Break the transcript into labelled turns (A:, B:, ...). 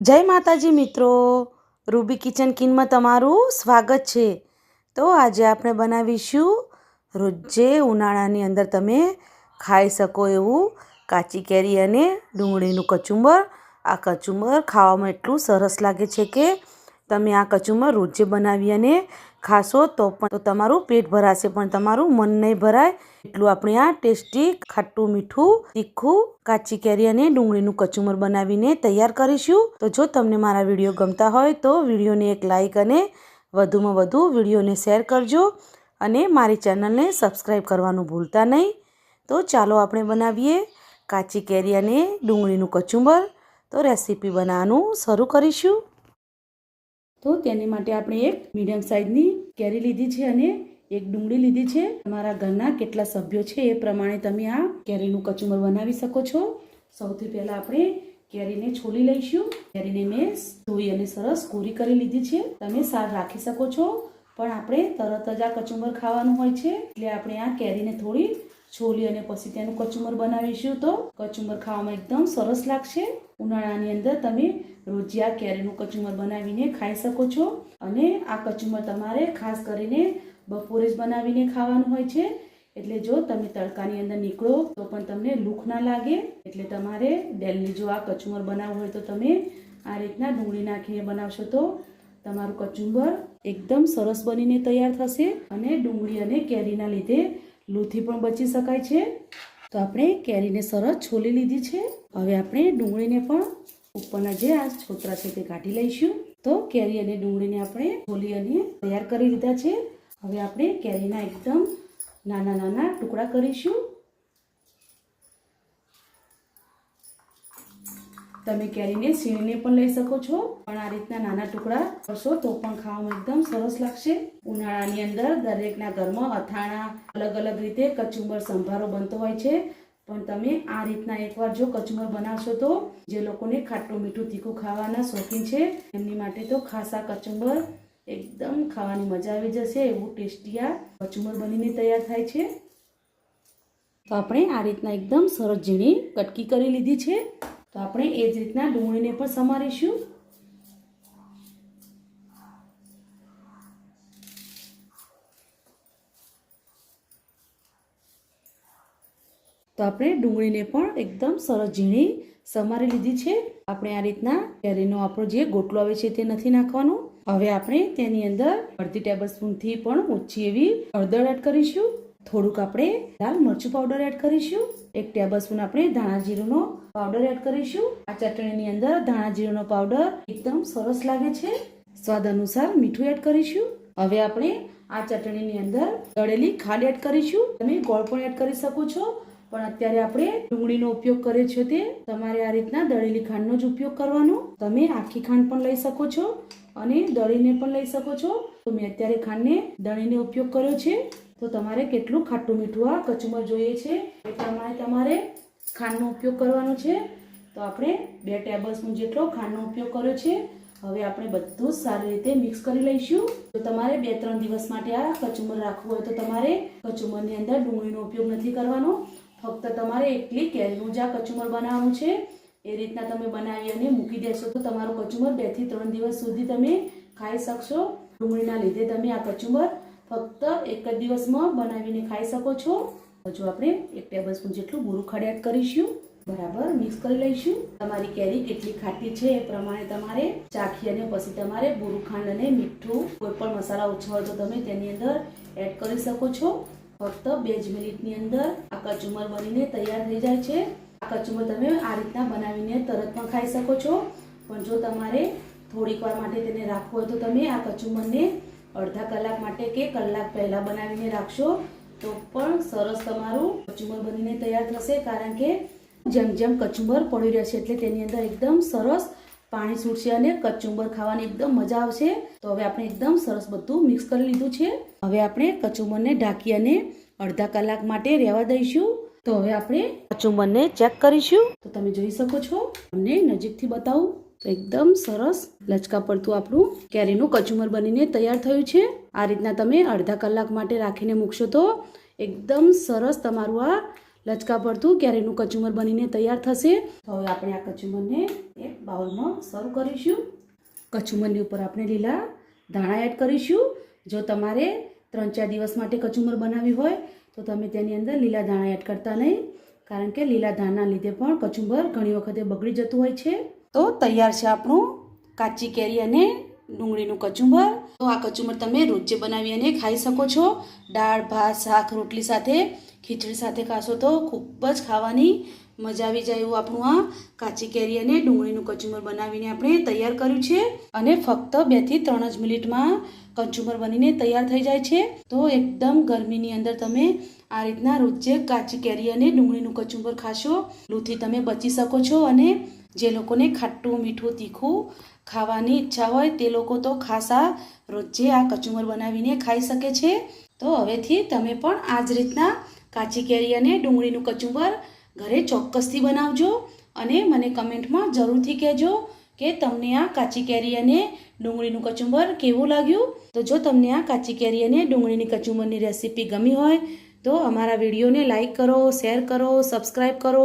A: જય માતાજી મિત્રો. રૂબી કિચન કિનમાં તમારું સ્વાગત છે. તો આજે આપણે બનાવીશું રોજે ઉનાળાની અંદર તમે ખાઈ શકો એવું કાચી કેરી અને ડુંગળીનું કચુંબર. આ કચુંબર ખાવામાં એટલું સરસ લાગે છે કે તમે આ કચુંબર રોજે બનાવી અને ખાશો તો પણ તો તમારું પેટ ભરાશે, પણ તમારું મન નહીં ભરાય. એટલું આપણે આ ટેસ્ટી ખાટું મીઠું, તીખું, કાચી કેરી અને ડુંગળીનું કચુંબર બનાવીને તૈયાર કરીશું. તો જો તમને મારા વીડિયો ગમતા હોય તો વિડીયોને એક લાઈક અને વધુમાં વધુ વિડીયોને શેર કરજો અને મારી ચેનલને સબસ્ક્રાઈબ કરવાનું ભૂલતા નહીં. તો ચાલો આપણે બનાવીએ કાચી કેરી અને ડુંગળીનું કચુંબર. તો રેસીપી બનાવવાનું શરૂ કરીશું. તો તેની માટે આપણે એક મીડિયમ સાઇઝની કેરી લીધી છે અને એક ડુંગળી લીધી છે. તમારા ઘરના કેટલા સભ્યો છે એ પ્રમાણે તમે આ કેરીનું કચુંબર બનાવી શકો છો. સૌથી પહેલાં આપણે કેરીને છોલી લઈશું. કેરીને મેં ધોઈ અને સરસ કોરી કરી લીધી છે. તમે સાર રાખી શકો છો. પણ આપણે તરત જ આ કચુંબર ખાવાનું હોય છે. એટલે આપણે આ કેરીને થોડી છોલી અને પછી તેનું કચુંબર બનાવીશું તો કચુંબર ખાવામાં એકદમ સરસ લાગશે. ઉનાળાની અંદર તમે રોજિયા કેરીનું કચુંબર બનાવીને ખાઈ શકો છો અને આ કચુંબર તમારે ખાસ કરીને બપોરે જ બનાવીને ખાવાનું હોય છે. એટલે જો તમે તડકાની અંદર નીકળો તો પણ તમને લૂખ ના લાગે. એટલે તમારે ડેલી જો આ કચુંબર બનાવવું હોય તો તમે આ રીતના ડુંગળી નાખીને બનાવશો તો તમારું કચુંબર એકદમ સરસ બનીને તૈયાર થશે અને ડુંગળી અને કેરીના લીધે લૂથી પણ બચી શકાય છે. તો આપણે કેરીને સરસ છોલી લીધી છે. હવે આપણે ડુંગળીને પણ ઉપરના જે આ છોતરા છે તે કાઢી લઈશું. તો કેરી અને ડુંગળીને આપણે છોલી અને તૈયાર કરી લીધા છે. હવે આપણે કેરીના એકદમ નાના નાના ટુકડા કરીશું. તમે કેરીને સીણીને પણ લઈ શકો છો. પણ આ રીતના નાના ટુકડા કરશો તો પણ ખાવામાં એકદમ સરસ લાગશે. ઉનાળાની અંદર દરેકના ઘરમાં અથાણા, અલગ અલગ રીતે કચુંબર સંભારો બનતો હોય છે. પણ તમે આ રીતના એકવાર જો કચુંબર બનાવશો તો જે લોકોને ખાટું મીઠું તીખું ખાવાના શોખીન છે, એમની માટે તો ખાસા કચુંબર એકદમ ખાવાની મજા આવી જશે એવું ટેસ્ટી આ કચુંબર બનીને તૈયાર થાય છે. તો આપણે આ રીતના એકદમ સરસ ઝીણી કટકી કરી લીધી છે. તો આપણે એ જ રીતના ડુંગળીને પણ સમારીશું. તો આપણે ડુંગળીને પણ એકદમ સરસ ઝીણી સમારી લીધી છે. આપણે આ રીતના કેરીનો આપણો જે ગોટલો આવે છે તે નથી નાખવાનો. હવે આપણે તેની અંદર અડધી ટેબલ સ્પૂનથી પણ ઓછી એવી હળદર એડ કરીશું. થોડુંક આપણે લાલ મરચું પાવડર એડ કરીશું. એક ટેબલ સ્પૂન આપણે ધાણા જીરુંનો પાવડર એડ કરીશું. આ ચટણીની અંદર ધાણા જીરુંનો પાવડર એકદમ સરસ લાગે છે. સ્વાદ અનુસાર મીઠું એડ કરીશું. હવે આપણે આ ચટણીની અંદર દળેલી ખાંડ એડ કરીશું. તમે ગોળ પણ એડ કરી શકો છો. પણ અત્યારે આપણે ડુંગળીનો ઉપયોગ કર્યો છીએ તે. તમારે આ રીતના દળેલી ખાંડનો જ ઉપયોગ કરવાનો. તમે આખી ખાંડ પણ લઈ શકો છો અને દળીને પણ લઈ શકો છો. તો મેં અત્યારે ખાંડને દળીને ઉપયોગ કર્યો છે. તો તમારે કેટલું ખાટું મીઠું આ કચુંબર જોઈએ છે? એ પ્રમાણે તમારે ખાંડનો ઉપયોગ કરવાનો છે. તો આપણે બે ટેબલસ્પૂન જેટલો ખાંડનો ઉપયોગ કર્યો છે. હવે આપણે બધું સારી રીતે મિક્સ કરી લઈશું. તો તમારે બે ત્રણ દિવસ માટે આ કચુંબર રાખવું હોય તો તમારે કચુંબરની અંદર ડુંગળીનો ઉપયોગ નથી કરવાનો. ફક્ત તમારે એકલી કેરીનું જ આ કચુંબર બનાવવાનું છે. એ રીતના તમે બનાવી અને મૂકી દેશો તો તમારું કચુંબર બેથી ત્રણ દિવસ સુધી તમે ખાઈ શકશો. ડુંગળીના લીધે તમે આ કચુંબર ફક્ત એક જ દિવસમાં બનાવીને ખાઈ શકો છો. હજુ આપણે એક ટેબલ સ્પૂન જેટલું બુરું ખડિયાત કરીશું. બરાબર મિક્સ કરી લઈશું. તમારી કેરી કેટલી ખાટી છે એ પ્રમાણે તમારે ચાખી અને પછી તમારે બુરું ખાંડ અને મીઠું, કોઈ પણ મસાલા ઓછો હોય તો તમે તેની અંદર એડ કરી શકો છો. ફક્ત બે જ મિનિટની અંદર આ કચુંબર બનીને તૈયાર થઈ જાય છે. આ કચુંબર તમે આ રીતના બનાવીને તરત પણ ખાઈ શકો છો. પણ જો તમારે થોડીક વાર માટે તેને રાખવું હોય તો તમે આ કચુંબરને અડધા કલાક માટે કે કલાક પહેલાં બનાવીને રાખશો, તો પણ સરસ તમારું કચુંબર બનીને તૈયાર થશે, કારણ કે જેમ જેમ કચુંબર પડી રહેશે એટલે તેની અંદર એકદમ સરસ પાણી છૂટશે અને કચુંબર ખાવાની એકદમ મજા આવશે. તો હવે આપણે એકદમ સરસ બધું મિક્સ કરી લીધું છે. હવે આપણે કચુંબરને ઢાંકી અને અડધા કલાક માટે રહેવા દઈશું. તો હવે આપણે કચુંબરને ચેક કરીશું. તો તમે જોઈ શકો છો. તમને નજીકથી બતાવું. તો એકદમ સરસ લચકા પડતું આપણું કેરીનું કચુમર બનીને તૈયાર થયું છે. આ રીતના તમે અડધા કલાક માટે રાખીને મૂકશો તો એકદમ સરસ તમારું આ લચકા પડતું કેરીનું કચુમર બનીને તૈયાર થશે. હવે આપણે આ કચુંબરને એક બાઉલમાં સર્વ કરીશું. કચુમરની ઉપર આપણે લીલા ધાણા એડ કરીશું. જો તમારે ત્રણ ચાર દિવસ માટે કચુમર બનાવી હોય તો તમે તેની અંદર લીલા ધાણા એડ કરતા નહીં. કારણ કે લીલા ધાણાના લીધે પણ કચુંબર ઘણી વખતે બગડી જતું હોય છે. તો તૈયાર છે આપણું કાચી કેરી અને ડુંગળીનું કચુંબર. તો આ કચુંબર તમે રોજે બનાવી અને ખાઈ શકો છો. દાળ, ભાત, શાક, રોટલી સાથે, ખીચડી સાથે ખાશો તો ખૂબ જ ખાવાની મજા આવી જાય એવું આપણું આ કાચી કેરી અને ડુંગળીનું કચુંબર બનાવીને આપણે તૈયાર કર્યું છે. અને ફક્ત બેથી ત્રણ જ મિનિટમાં કચુંબર બનીને તૈયાર થઈ જાય છે. તો એકદમ ગરમીની અંદર તમે આ રીતના રોજે કાચી કેરી અને ડુંગળીનું કચુંબર ખાશો. લૂથી તમે બચી શકો છો અને જે લોકોને ખાટું, મીઠું, તીખું ખાવાની ઈચ્છા હોય તે લોકો તો ખાસા રોજે આ કચુંબર બનાવીને ખાઈ શકે છે. તો હવેથી તમે પણ આ જ રીતના કાચી કેરી અને ડુંગળીનું કચુંબર ઘરે ચોક્કસથી બનાવજો અને મને કમેન્ટમાં જરૂરથી કહેજો કે તમને આ કાચી કેરી અને ડુંગળીનું કચુંબર કેવું લાગ્યું? તો જો તમને આ કાચી કેરી અને ડુંગળીની કચુંબરની રેસીપી ગમી હોય તો અમારા વિડીયોને લાઇક કરો, શેર કરો, સબસ્ક્રાઈબ કરો